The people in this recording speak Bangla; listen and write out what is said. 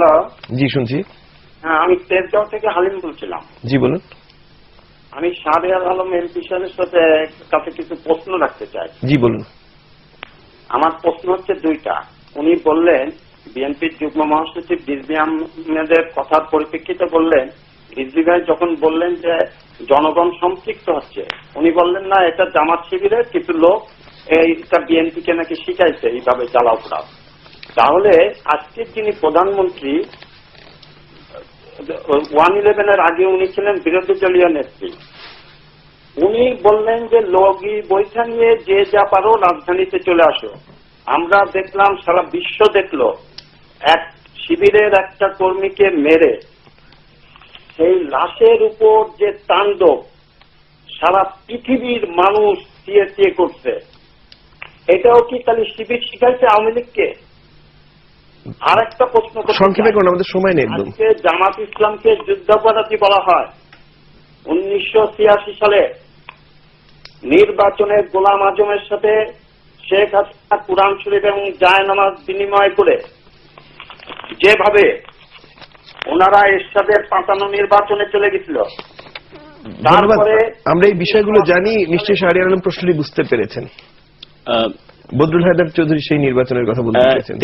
হ্যালো জি শুনছি। হ্যাঁ আমি তেজগাঁও থেকে হালিম বলছিলাম। জি বলুন। আমি আলম এমপি সাহেবের সাথে কাছে কিছু প্রশ্ন রাখতে চাই। জি বলুন। আমার প্রশ্ন হচ্ছে দুইটা। উনি বললেন বিএনপির যুগ্ম মহাসচিব রিজভি আহমেদের কথার পরিপ্রেক্ষিতে বললেন রিজভি ভাই যখন বললেন যে জনগণ সম্পৃক্ত হচ্ছে উনি বললেন না এটা জামাত শিবিরের কিছু লোক এইটা বিএনপিকে নাকি শিখাইছে এইভাবে জ্বালাও পোড়াও। তাহলে আজকের যিনি প্রধানমন্ত্রী, ওয়ান ইলেভেনের আগে উনি ছিলেন বিরোধী দলীয় নেত্রী। উনি বললেন যে, লগি বৈঠা নিয়ে যে যা পারো রাজধানীতে চলে আসো। আমরা দেখলাম সারা বিশ্ব দেখল, এক শিবিরের একটা কর্মীকে মেরে। সেই লাশের উপর যে তাণ্ডব, সারা পৃথিবীর মানুষ চেয়ে চেয়ে করছে। এটাও কি খালি শিবির শিখাইছে আওয়ামী লীগকে? আর একটা প্রশ্ন সংক্ষেপে। করুন আমাদের সময় নেই একদম। আজকে জামাত ইসলামকে যুদ্ধাপরাধী বলা হয়। উনিশশো সালে নির্বাচনে গোলাম আজমের সাথে শেখ হাসিনা কুরআন শরীফ এবং জায়নামাজ বিনিময় করে যেভাবে ওনারা এরশাদের পাতানো নির্বাচনে চলে গেছিল তারপরে আমরা এই বিষয়গুলো জানি নিশ্চয়ই শাহরিয়ার আলম প্রশ্নটি বুঝতে পেরেছেন। আহ, বদরুল হায়দার চৌধুরী সেই নির্বাচনের কথা বলতে চেয়েছেন।